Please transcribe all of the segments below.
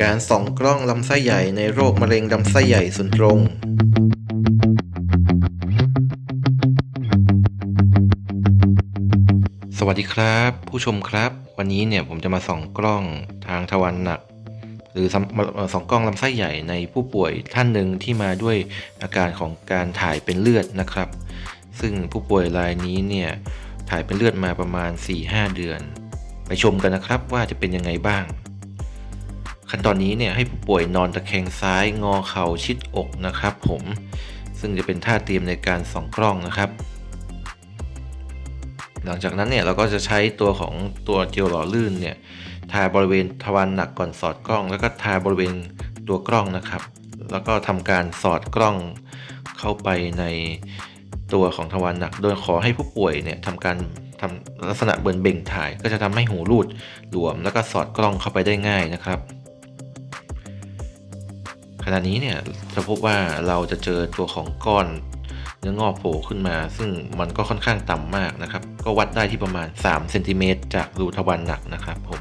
การส่องกล้องลำไส้ใหญ่ในโรคมะเร็งลำไส้ใหญ่ส่วนตรง สวัสดีครับ ผู้ชมครับ วันนี้เนี่ยผมจะมาส่องกล้องทางทวารหนัก หรือสำเอ่อส่องกล้องลำไส้ใหญ่ในผู้ป่วยท่านหนึ่งที่มาด้วยอาการของการถ่ายเป็นเลือดนะครับ ซึ่งผู้ป่วยรายนี้เนี่ยถ่ายเป็นเลือดมาประมาณ 4-5 เดือน ไปชมกันนะครับว่าจะเป็นยังไงบ้าง ขั้นตอนนี้เนี่ยให้ผู้ป่วยนอนตะแคงซ้ายงอเข่าชิดอกนะครับผมซึ่งจะเป็นท่าเตรียมในการส่องกล้องนะครับ หลังจากนั้นเนี่ยเราก็จะใช้ตัวของตัวเจลหล่อลื่นเนี่ยทาบริเวณทวารหนักก่อนสอดกล้อง แล้วก็ทาบริเวณตัวกล้องนะครับ แล้วก็ทำการสอดกล้องเข้าไปในตัวของทวารหนัก โดยขอให้ผู้ป่วยเนี่ยทำการทำลักษณะเบินเบ่งถ่าย ก็จะทำให้หูรูดหลวม แล้วก็สอดกล้องเข้าไปได้ง่ายนะครับ ขณะนี้เนี่ยจะพบว่าเราจะเจอตัวของก้อนเนื้องอกโผล่ขึ้นมา ซึ่งมันก็ค่อนข้างต่ำมากนะครับ ก็วัดได้ที่ประมาณ3เซนติเมตรจากรูทวารหนักนะครับผม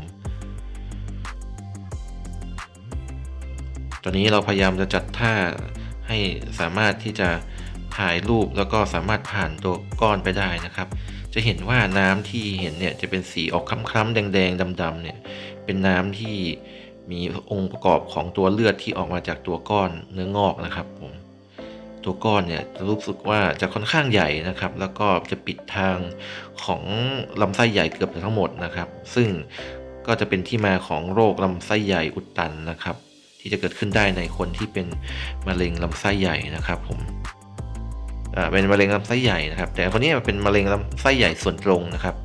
ตอนนี้เราพยายามจะจัดท่าให้สามารถที่จะถ่ายรูปแล้วก็สามารถผ่านตัวก้อนไปได้นะครับ จะเห็นว่าน้ำที่เห็นเนี่ยจะเป็นสีออกคล้ำๆแดงๆดำๆเนี่ยเป็นน้ำที่ มีองค์ประกอบของตัวเลือดที่ออกมาจากตัวก้อนเนื้องอกนะครับผมตัวก้อนเนี่ยจะรู้สึกว่าจะค่อนข้างใหญ่นะครับ แล้วก็จะปิดทางของลำไส้ใหญ่เกือบจะทั้งหมดนะครับ ซึ่งก็จะเป็นที่มาของโรคลำไส้ใหญ่อุดตันนะครับ ที่จะเกิดขึ้นได้ในคนที่เป็นมะเร็งลำไส้ใหญ่นะครับ ผมเป็นมะเร็งลำไส้ใหญ่นะครับ แต่คนนี้เป็นมะเร็งลำไส้ใหญ่ส่วนตรงนะครับ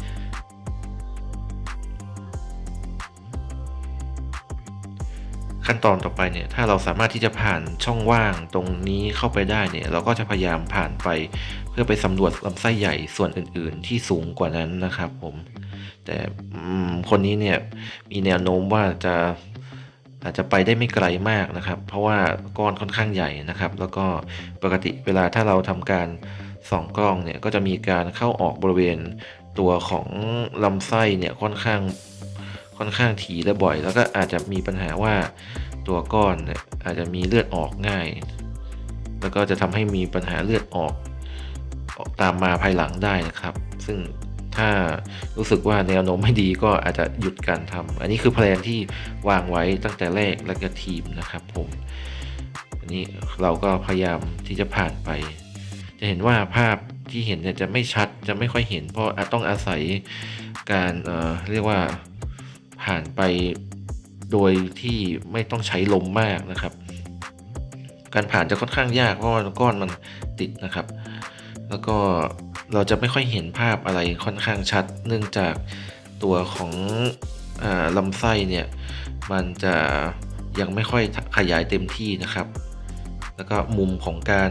ขั้นตอนต่อไปเนี่ยถ้าเราสามารถที่จะผ่านช่องว่างตรงนี้เข้าไปได้เนี่ยเราก็จะพยายามผ่านไป เพื่อไปสำรวจลำไส้ใหญ่ส่วนอื่น ๆ ที่สูงกว่านั้นนะครับผมแต่คนนี้เนี่ยมีแนวโน้มว่าจะอาจจะไปได้ไม่ไกลมากนะครับ เพราะว่าก้อนค่อนข้างใหญ่นะครับ แล้วก็ปกติเวลาถ้าเราทำการส่องกล้องเนี่ยก็จะมีการเข้าออกบริเวณตัวของลำไส้เนี่ยค่อนข้าง ค่อนข้างถี่และบ่อย แล้วก็อาจจะมีปัญหาว่าตัวก้อนเนี่ยอาจจะมีเลือดออกง่าย แล้วก็จะทำให้มีปัญหาเลือดออกออกตามมาภายหลังได้นะครับ ซึ่งถ้ารู้สึกว่าแนวโน้มไม่ดีก็อาจจะหยุดการทำอันนี้คือแพลนที่วางไว้ตั้งแต่แรกแล้วก็ทีมนะครับผมอันนี้เราก็พยายามที่จะผ่านไป จะเห็นว่าภาพที่เห็นเนี่ยจะไม่ชัดจะไม่ค่อยเห็น เพราะอาจต้องอาศัยการเเรียกว่า ผ่านไปโดยที่ไม่ต้องใช้ลมมากนะครับ การผ่านจะค่อนข้างยากเพราะว่าก้อนมันติดนะครับ แล้วก็เราจะไม่ค่อยเห็นภาพอะไรค่อนข้างชัด เนื่องจากตัวของอลำไส้เนี่ยมันจะยังไม่ค่อยขยายเต็มที่นะครับ แล้วก็มุมของการ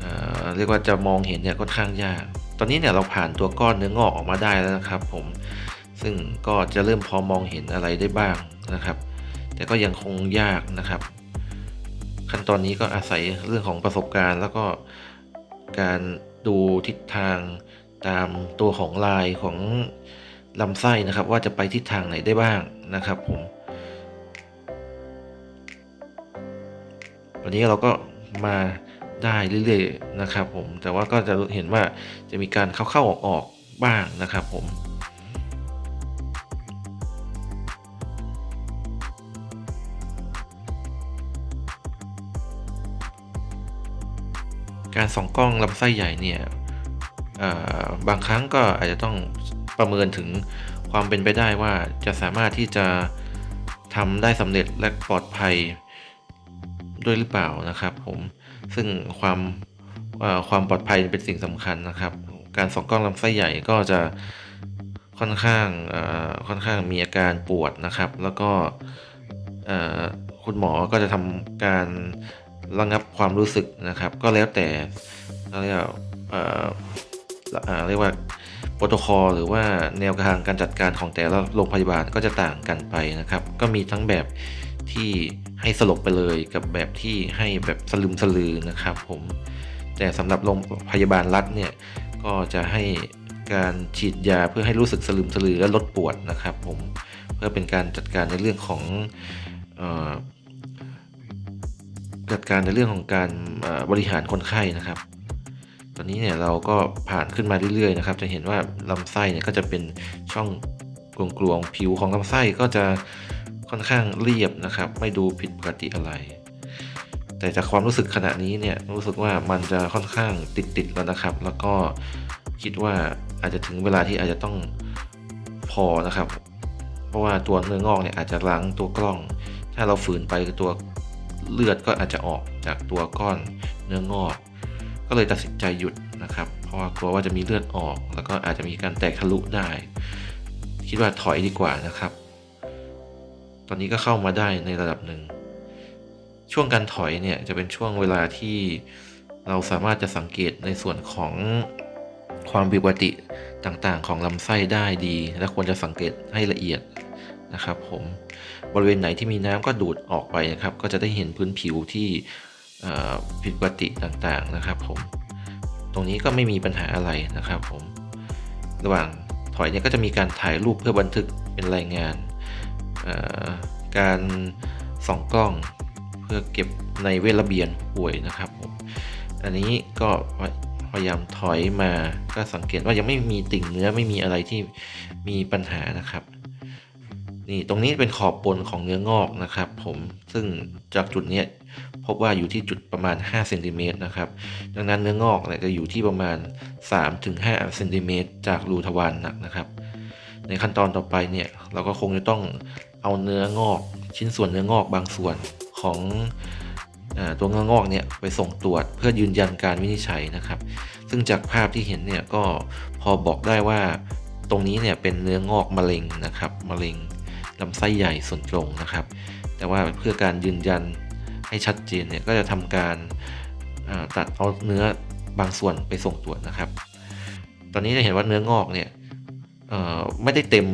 เอ่อเรียกว่าจะมองเห็นเนี่ยค่อนข้างยาก ตอนนี้เนี่ยเราผ่านตัวก้อนเนื้องอกออกมาได้แล้วนะครับ ผม ซึ่งก็จะเริ่มพอมองเห็นอะไรได้บ้างนะครับ แต่ก็ยังคงยากนะครับ ขั้นตอนนี้ก็อาศัยเรื่องของประสบการณ์ แล้วก็การดูทิศทางตามตัวของลายของลำไส้นะครับ ว่าจะไปทิศทางไหนได้บ้างนะครับผมวันนี้เราก็มาได้เรื่อยๆนะครับผมแต่ว่าก็จะเห็นว่าจะมีการเข้าๆออกๆบ้างนะครับผม การส่องกล้องลำไส้ใหญ่เนี่ยบางครั้งก็อาจจะต้องประเมินถึงความเป็นไปได้ว่าจะสามารถที่จะทำได้สำเร็จและปลอดภัยด้วยหรือเปล่านะครับผมซึ่งความความปลอดภัยเป็นสิ่งสำคัญนะครับ การส่องกล้องลำไส้ใหญ่ก็จะค่อนข้างค่อนข้างมีอาการปวดนะครับ แล้วก็คุณหมอก็จะทำการ ระงับความรู้สึกนะครับ ก็แล้วแต่เรียกว่าเรียกว่าโปรโตคอลหรือว่าแนวทางการจัดการของแต่ละโรงพยาบาลก็จะต่างกันไปนะครับ ก็มีทั้งแบบที่ให้สลบไปเลยกับแบบที่ให้แบบสลึมสลือนะครับ ผมแต่สำหรับโรงพยาบาลรัฐเนี่ยก็จะให้การฉีดยาเพื่อให้รู้สึกสลึมสลือและลดปวดนะครับ ผมเพื่อเป็นการจัดการในเรื่องของ ดการในเรื่องของการบริหารคนไข้นะครับ ตอนนี้เนี่ยเราก็ผ่านขึ้นมาเรื่อยๆนะครับ จะเห็นว่าลำไส้เนี่ยก็จะเป็นช่องกลวงๆผิวของลำไส้ก็จะค่อนข้างเรียบนะครับ ไม่ดูผิดปกติอะไร แต่จากความรู้สึกขณะนี้เนี่ยรู้สึกว่ามันจะค่อนข้างติดๆแล้วนะครับ แล้วก็คิดว่าอาจจะถึงเวลาที่อาจจะต้องพอนะครับ เพราะว่าตัวเนื้องอกเนี่ยอาจจะล้างตัวกล้อง ถ้าเราฝืนไปตัว เลือดก็อาจจะออกจากตัวก้อนเนื้องอก ก็เลยตัดสินใจหยุดนะครับ เพราะว่ากลัวว่าจะมีเลือดออก แล้วก็อาจจะมีการแตกทะลุได้ คิดว่าถอยดีกว่านะครับ ตอนนี้ก็เข้ามาได้ในระดับหนึ่ง ช่วงการถอยเนี่ยจะเป็นช่วงเวลาที่เราสามารถจะสังเกตในส่วนของความผิดปกติต่างๆ ของลำไส้ได้ดี และควรจะสังเกตให้ละเอียด นะครับผมบริเวณไหนที่มีน้ำก็ดูดออกไปนะครับ ก็จะได้เห็นพื้นผิวที่ผิดปกติต่างๆนะครับผมตรงนี้ก็ไม่มีปัญหาอะไรนะครับผมระหว่างถอยเนี่ยก็จะมีการถ่ายรูปเพื่อบันทึกเป็นรายงาน การส่องกล้องเพื่อเก็บในเวทระเบียนป่วยนะครับผมอันนี้ก็พยายามถอยมาก็สังเกตว่ายังไม่มีติ่งเนื้อไม่มีอะไรที่มีปัญหานะครับ นี่ตรงนี้เป็นขอบบนของเนื้องอกนะครับ ผมซึ่งจากจุดนี้พบว่าอยู่ที่จุดประมาณ5เซนติเมตรนะครับดังนั้นเนื้องอกเนี่ยจะอยู่ที่ประมาณ 3-5เซนติเมตรจากรูทวารหนักนะครับ ในขั้นตอนต่อไปเนี่ยเราก็คงจะต้องเอาเนื้องอกชิ้นส่วนเนื้องอกบางส่วนของอตัวเนื้องอกเนี่ยไปส่งตรวจเพื่อยืนยันการวินิจฉัยนะครับ ซึ่งจากภาพที่เห็นเนี่ยก็พอบอกได้ว่าตรงนี้เนี่ยเป็นเนื้องอกมะเร็งนะครับมะเร็ง ลำไส้ใหญ่ส่วนตรงนะครับ แต่ว่าเพื่อการยืนยันให้ชัดเจนเนี่ยก็จะทำการตัดเอาเนื้อบางส่วนไปส่งตรวจนะครับ ตอนนี้จะเห็นว่าเนื้องอกเนี่ยไม่ได้เต็ม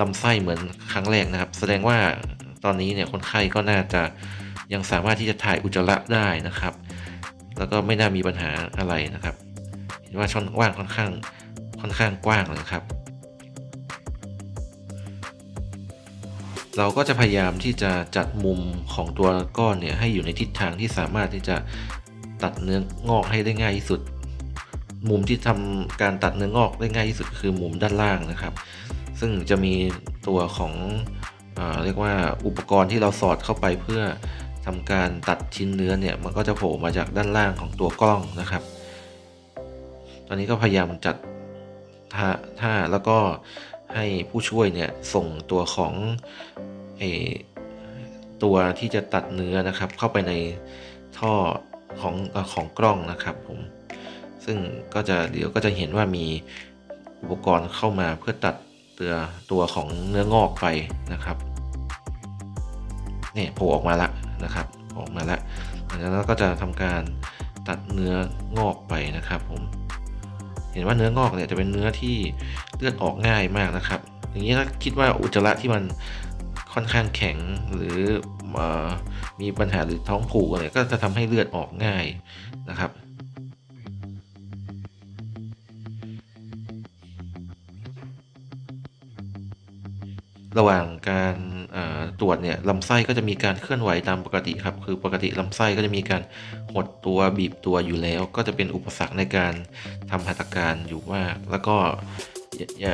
ลำไส้เหมือนครั้งแรกนะครับ แสดงว่าตอนนี้เนี่ยคนไข้ก็น่าจะยังสามารถที่จะถ่ายอุจจาระได้นะครับ แล้วก็ไม่น่ามีปัญหาอะไรนะครับ เห็นว่าช่องว่างค่อนข้างค่อนข้างกว้างเลยครับ เราก็จะพยายามที่จะจัดมุมของตัวก้อนเนี่ยให้อยู่ในทิศทางที่สามารถที่จะตัดเนื้องอกให้ได้ง่ายที่สุด มุมที่ทำการตัดเนื้องอกได้ง่ายที่สุดคือมุมด้านล่างนะครับ ซึ่งจะมีตัวของเอเรียกว่าอุปกรณ์ที่เราสอดเข้าไปเพื่อทำการตัดชิ้นเนื้อเนี่ยมันก็จะโผล่มาจากด้านล่างของตัวกล้องนะครับ ตอนนี้ก็พยายามจัดท่าท่าแล้วก็ให้ผู้ช่วยเนี่ยส่งตัวของ ตัวที่จะตัดเนื้อนะครับ เข้าไปในท่อของของกล้องนะครับผมซึ่งก็จะเดี๋ยวก็จะเห็นว่ามีอุปกรณ์เข้ามาเพื่อตัดตัวตัวของเนื้องอกไปนะครับเนี่ยโผล่ออกมาละนะครับออกมาละหลังจากนั้นก็จะทำการตัดเนื้องอกไปนะครับผมเห็นว่าเนื้องอกเนี่ยจะเป็นเนื้อที่เลือดออกง่ายมากนะครับ อย่างนี้ถ้าคิดว่าอุจจาระที่มัน ค่อนข้างแข็งหรืออมีปัญหาหรือท้องผูกอะไรก็จะทำให้เลือดออกง่ายนะครับ ระหว่างการตรวจเนี่ยลำไส้ก็จะมีการเคลื่อนไหวตามปกติครับ คือปกติลำไส้ก็จะมีการหดตัวบีบตัวอยู่แล้ว ก็จะเป็นอุปสรรคในการทำหัตถการอยู่มาก แล้วก็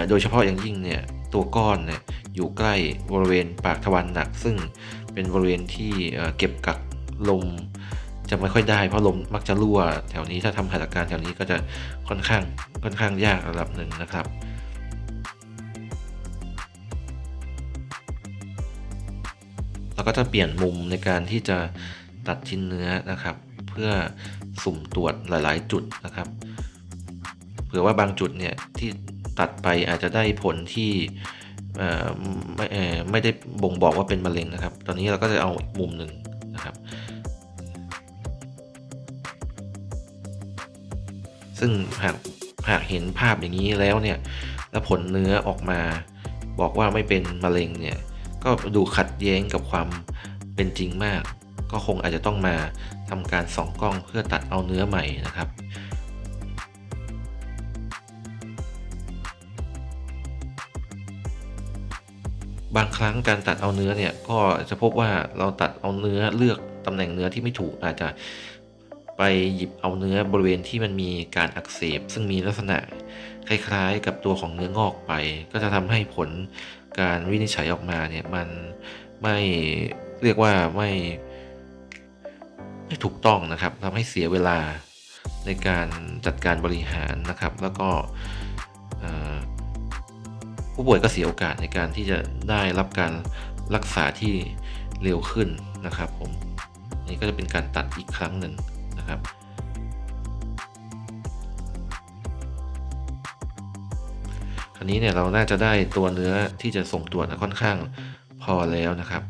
โดยเฉพาะอย่างยิ่งเนี่ยตัวก้อนเนี่ย อยู่ใกล้บริเวณปากทวารหนัก ซึ่งเป็นบริเวณที่เเก็บกักลมจะไม่ค่อยได้เพราะลมมักจะรั่ว แถวนี้ถ้าทำหัตถการแถวนี้ก็จะค่อนข้างค่อนข้างยากระดับหนึ่งนะครับเราก็จะเปลี่ยนมุมในการที่จะตัดชิ้นเนื้อนะครับ เพื่อสุ่มตรวจหลาย ๆ จุดนะครับเผื่อว่าบางจุดเนี่ยที่ตัดไปอาจจะได้ผลที่ ไม่ไม่ได้บ่งบอกว่าเป็นมะเร็งนะครับ ตอนนี้เราก็จะเอาอีกมุมหนึ่งนะครับ ซึ่งหากหากเห็นภาพอย่างนี้แล้วเนี่ย แล้วผลเนื้อออกมาบอกว่าไม่เป็นมะเร็งเนี่ย ก็ดูขัดแย้งกับความเป็นจริงมาก ก็คงอาจจะต้องมาทำการส่องกล้องเพื่อตัดเอาเนื้อใหม่นะครับ บางครั้งการตัดเอาเนื้อเนี่ยก็จะพบว่าเราตัดเอาเนื้อเลือกตำแหน่งเนื้อที่ไม่ถูกอาจจะไปหยิบเอาเนื้อบริเวณที่มันมีการอักเสบ ซึ่งมีลักษณะคล้ายๆ กับตัวของเนื้องอกไป ก็จะทำให้ผลการวินิจฉัยออกมาเนี่ยมันไม่เรียกว่าไม่ไม่ถูกต้องนะครับทำให้เสียเวลาในการจัดการบริหารนะครับ แล้วก็ ผู้ป่วยก็เสียโอกาสในการที่จะได้รับการรักษาที่เร็วขึ้นนะครับผมนนี่ก็จะเป็นการตัดอีกครั้งหนึ่งนะครับ คราวนี้เนี่ยเราน่าจะได้ตัวเนื้อที่จะส่งตรวจค่อนข้างพอแล้วนะครับ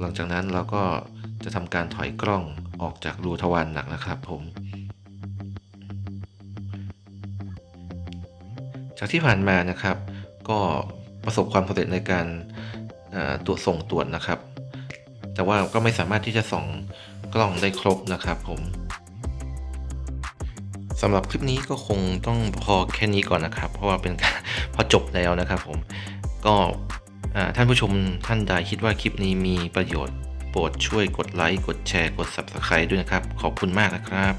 หลังจากนั้นเราก็จะทำการถอยกล้องออกจากรูทวารหนักนะครับผมจากที่ผ่านมานะครับ ก็ประสบความสำเร็จในการตรวจส่งตรวจนะครับ แต่ว่าก็ไม่สามารถที่จะส่องกล้องได้ครบนะครับผมสำหรับคลิปนี้ก็คงต้องพอแค่นี้ก่อนนะครับ เพราะว่าเป็นการพอจบแล้วนะครับผมก็ท่านผู้ชมท่านใดคิดว่าคลิปนี้มีประโยชน์ โปรดช่วยกดไลค์กดแชร์กด Subscribe ด้วยนะครับ ขอบคุณมากนะครับ